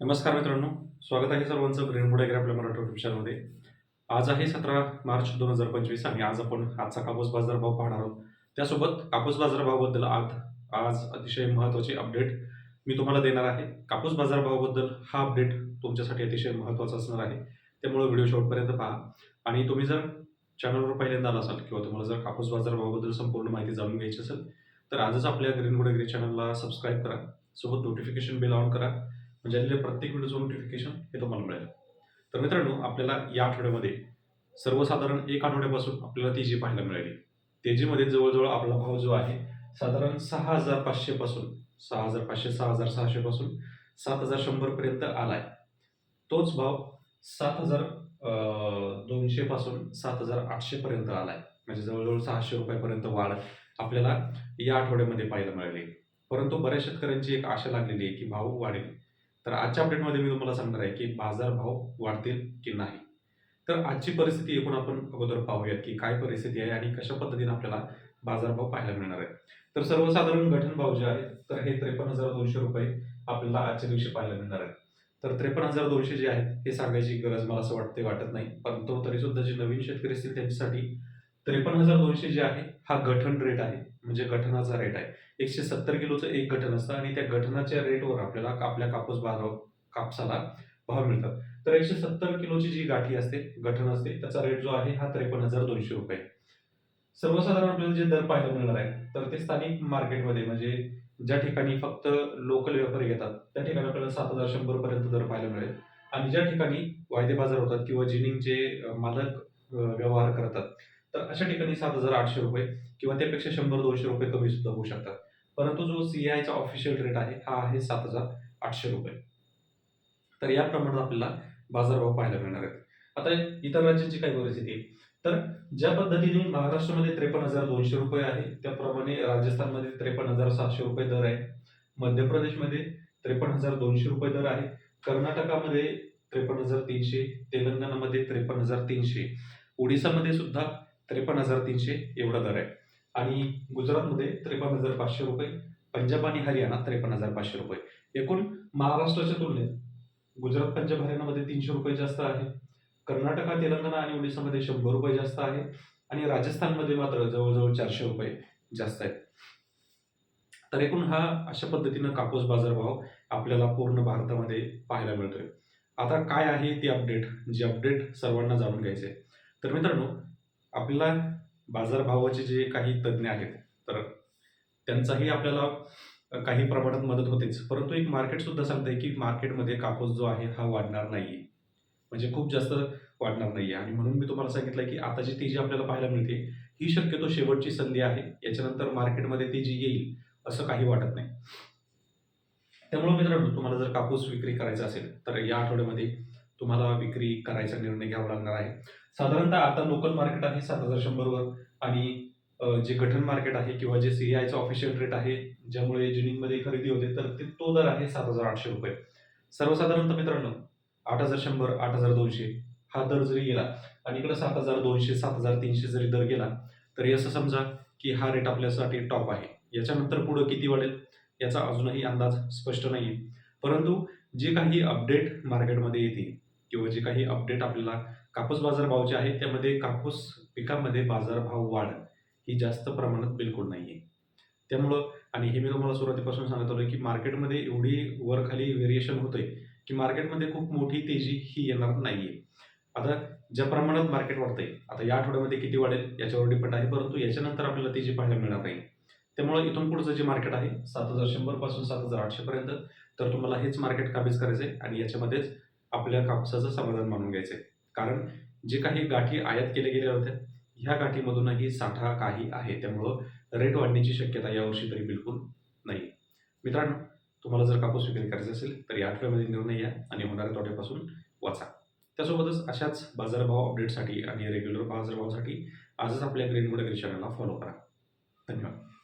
नमस्कार मित्रांनो स्वागत आहे सर्वांचं ग्रीन फूड आपल्या मराठी युट्यूब आज आहे सतरा मार्च दोन हजार पंचवीस आणि आज आपण आजचा कापूस बाजार भाव पाहणार आहोत. त्यासोबत कापूस बाजारभावाबद्दल आज आज अतिशय महत्त्वाची अपडेट मी तुम्हाला देणार आहे. कापूस बाजारभावाबद्दल हा अपडेट तुमच्यासाठी अतिशय महत्त्वाचा असणार आहे. त्यामुळे व्हिडिओ शेवटपर्यंत पहा. आणि तुम्ही जर चॅनलवर पहिल्यांदा आला असाल किंवा तुम्हाला जर कापूस बाजारभावाबद्दल संपूर्ण माहिती जाणून घ्यायची असेल तर आजच आपल्या ग्रीन गुडेगरी चॅनलला सबस्क्राईब करा. सोबत नोटिफिकेशन बिल ऑन करा. म्हणजे आलेल्या प्रत्येक व्हिडिओचं नोटिफिकेशन हे तुम्हाला मिळेल. तर मित्रांनो आपल्याला या आठवड्यामध्ये सर्वसाधारण एक आठवड्यापासून आपल्याला तेजी पाहायला मिळाली तेजीमध्ये जवळजवळ आपला भाव जो आहे साधारण सहा हजार पाचशेपासून सहा हजार पाचशे सहा हजार सहाशेपासून सात हजार शंभरपर्यंत आला आहे तोच भाव सात हजार दोनशेपासून सात हजार आठशेपर्यंत आला आहे म्हणजे जवळजवळ सहाशे रुपयापर्यंत वाढ आपल्याला या आठवड्यामध्ये पाहायला मिळाली. परंतु बऱ्याच शेतकऱ्यांची एक आशा लागलेली आहे की भाव वाढेल. तर आजच्या अपडेटमध्ये मी तुम्हाला सांगणार आहे की बाजार भाव वाढतील की नाही. तर आजची परिस्थिती एकूण आपण अगोदर पाहूयात की काय परिस्थिती आहे आणि कशा पद्धतीने आपल्याला बाजारभाव पाहायला मिळणार आहे. तर सर्वसाधारण गठन भाव जे आहे तर हे त्रेपन्न हजार दोनशे रुपये आपल्याला आजच्या दिवशी पाहायला मिळणार आहे. तर त्रेपन्न हजार दोनशे जे आहेत हे सांगायची गरज मला असं वाटते वाटत नाही परंतु तरी सुद्धा जे नवीन शेतकरी असतील त्यांच्यासाठी त्रेपन्न हजार दोनशे जे आहे हा गठन रेट आहे. म्हणजे गठनाचा रेट आहे. एकशे सत्तर किलोचं एक गठन असतं आणि त्या गठनाच्या रेटवर आपल्याला आपल्या कापूस बाजार कापसाला भाव मिळतात. तर एकशे सत्तर किलोची जी गाठी असते गठन असते त्याचा रेट जो आहे हा त्रेपन्न हजार दोनशे रुपये. सर्वसाधारण आपल्याला जे दर पाहायला मिळणार आहे तर ते स्थानिक मार्केटमध्ये म्हणजे ज्या ठिकाणी फक्त लोकल व्यापारी येतात त्या ठिकाणी आपल्याला सात हजार शंभर पर्यंत दर पाहायला मिळेल. आणि ज्या ठिकाणी वायदे बाजार होतात किंवा जिनिंगचे जे मालक व्यवहार करतात तर अशा ठिकाणी सात हजार आठशे रुपये किंवा त्यापेक्षा शंभर दोनशे रुपये कमी सुद्धा होऊ शकतात. परंतु जो सी आयचा ऑफिशियल रेट आहे हा आहे सात हजार आठशे रुपये. तर या प्रमाणात आपल्याला बाजारभाव पाहायला मिळणार आहेत. आता इतर राज्यांची काय परिस्थिती आहे? तर ज्या पद्धतीने महाराष्ट्रामध्ये त्रेपन्न हजार दोनशे रुपये आहे त्याप्रमाणे राजस्थानमध्ये त्रेपन्न हजार सातशे रुपये दर आहे. मध्य प्रदेशमध्ये त्रेपन्न हजार दोनशे रुपये दर आहे. कर्नाटकामध्ये त्रेपन्न हजार तीनशे तेलंगणामध्ये त्रेपन्न हजार तीनशे. ओडिसामध्ये सुद्धा त्रेपन्न हजार तीनशे एवढा दर आहे. आणि गुजरातमध्ये त्रेपन्न हजार पाचशे रुपये पंजाब आणि हरियाणा त्रेपन्न हजार पाचशे रुपये. एकूण महाराष्ट्राच्या तुलनेत गुजरात पंजाब हरियाणामध्ये तीनशे रुपये जास्त आहे. कर्नाटका तेलंगणा आणि ओडिसामध्ये शंभर रुपये जास्त आहे. आणि राजस्थानमध्ये मात्र जवळजवळ चारशे रुपये जास्त आहेत. तर एकूण हा अशा पद्धतीनं कापूस बाजारभाव आपल्याला पूर्ण भारतामध्ये पाहायला मिळतोय. आता काय आहे ती अपडेट जी अपडेट सर्वांना जाणून घ्यायचे तर मित्रांनो आपल्याला बाजारभावाचे जे काही तज्ज्ञ आहेत तर त्यांचाही आपल्याला काही प्रमाणात मदत होतेच. परंतु एक मार्केट सुद्धा सांगतंय की मार्केटमध्ये कापूस जो आहे हा वाढणार नाही म्हणजे खूप जास्त वाढणार नाही आणि म्हणून मी तुम्हाला सांगितलं की आता जी तेजी आपल्याला पाहायला मिळते ही शक्यतो शेवटची संधी आहे. याच्यानंतर मार्केटमध्ये तेजी येईल असं काही वाटत नाही. त्यामुळे मित्रांनो तुम्हाला जर कापूस विक्री करायचा असेल तर या आठवड्यामध्ये तुम्हाला विक्री करायचा निर्णय घ्यावा लागणार आहे. साधारणतः आता लोकल मार्केट आहे सात हजार शंभरवर आणि जे गठन मार्केट आहे किंवा जे सी आयचं ऑफिशियल रेट आहे ज्यामुळे जिनिंगमध्ये खरेदी होते तर ते तो दर आहे सात हजार आठशे रुपये. सर्वसाधारणतः मित्रांनो आठ हजार शंभर आठ हजार दोनशे हा दर जरी गेला आणि इकडे सात हजार दोनशे सात हजार तीनशे जरी दर गेला तरी असं समजा की हा रेट आपल्यासाठी टॉप आहे. याच्यानंतर पुढं किती वाढेल याचा अजूनही अंदाज स्पष्ट नाही आहे परंतु जे काही अपडेट मार्केटमध्ये येतील किंवा जे काही अपडेट आपल्याला कापूस बाजारभावचे आहे त्यामध्ये कापूस पिकामध्ये बाजारभाव वाढ ही जास्त प्रमाणात बिलकुल नाही आहे त्यामुळं आणि हे मी तुम्हाला सुरुवातीपासून सांगत आलो की मार्केटमध्ये एवढी वरखाली व्हेरिएशन होतंय की मार्केटमध्ये खूप मोठी तेजी ही येणार नाही आहे आता ज्या प्रमाणात मार्केट वाढतंय आता या आठवड्यामध्ये किती वाढेल याच्यावर डिपेंड आहे परंतु याच्यानंतर आपल्याला तेजी पाहायला मिळणार नाही. त्यामुळे इथून पुढचं जे मार्केट आहे सात हजार शंभरपासून सात हजार आठशेपर्यंत तर तुम्हाला हेच मार्केट काबीज करायचं आहे आणि याच्यामध्येच आपल्या कापसाचं समाधान मानून घ्यायचं. आहे कारण जे काही गाठी आयात केल्या गेल्या होत्या ह्या गाठीमधूनही साठा काही आहे. त्यामुळं रेट वाढण्याची शक्यता यावर्षी तरी बिलकुल नाही. मित्रांनो तुम्हाला जर कापूस विक्री करायचा असेल तर या आठवड्यामध्ये निर्णय घ्या आणि होणाऱ्या तोट्यापासून वाचा. त्यासोबतच अशाच बाजारभाव अपडेटसाठी आणि रेग्युलर बाजारभावासाठी आजच आपल्या ग्रीन गुड चॅनलला फॉलो करा. धन्यवाद.